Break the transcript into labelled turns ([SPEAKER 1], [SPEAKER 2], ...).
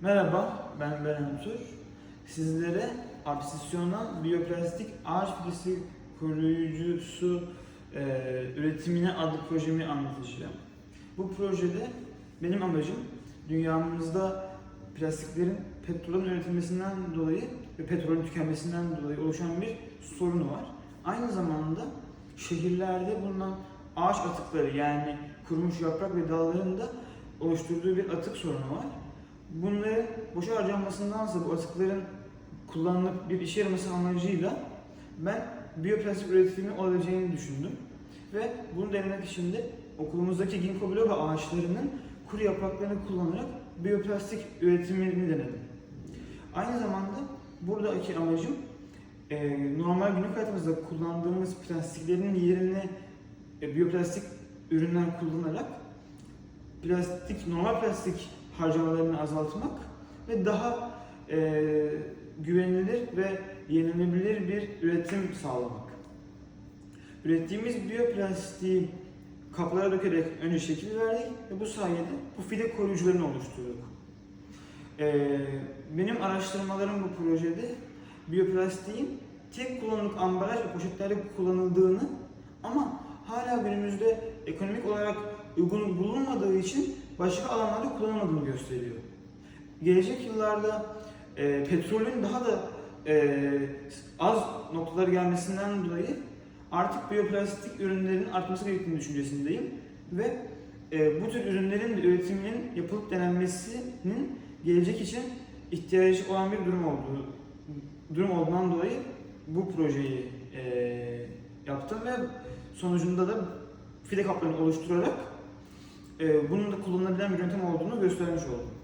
[SPEAKER 1] Merhaba, ben Beren Tur. Sizlere absisyonel biyoplastik ağaç filisi koruyucusu e, üretimine adlı projemi anlatacağım. Bu projede benim amacım dünyamızda plastiklerin petrolün üretilmesinden dolayı ve petrolün tükenmesinden dolayı oluşan bir sorunu var. Aynı zamanda şehirlerde bulunan ağaç atıkları yani kurumuş yaprak ve dalların da oluşturduğu bir atık sorunu var. Bunları boşa harcanmasındansa bu atıkların kullanılıp bir işe yaraması amacıyla ben biyoplastik üretimi olabileceğini düşündüm. Ve bunu denemek için de okulumuzdaki ginkgo biloba ağaçlarının kuru yapraklarını kullanarak biyoplastik üretimini denedim. Aynı zamanda buradaki amacım e, normal günlük hayatımızda kullandığımız plastiklerin yerine e, biyoplastik ürünler kullanarak plastik normal plastik harcamalarını azaltmak ve daha e, güvenilir ve yenilebilir bir üretim sağlamak. Ürettiğimiz biyoplastiği kaplara dökerek önce şekil verdik ve bu sayede bu fide koruyucularını oluşturduk. E, benim araştırmalarım bu projede biyoplastiğin tek kullanımlık ambalaj ve poşetlerde kullanıldığını ama hala günümüzde ekonomik olarak uygun bulunmadığı için başka alanlarda kullanılmadığını gösteriyor. Gelecek yıllarda e, petrolün daha da e, az noktalara gelmesinden dolayı artık biyoplastik ürünlerin artması gerektiğini düşüncesindeyim ve e, bu tür ürünlerin üretiminin yapılıp denenmesinin gelecek için ihtiyacı olan bir durum olduğu durum olduğundan dolayı bu projeyi e, yaptım ve sonucunda da fide kaplarını oluşturarak bunun da kullanılabilen bir yöntem olduğunu göstermiş oldum.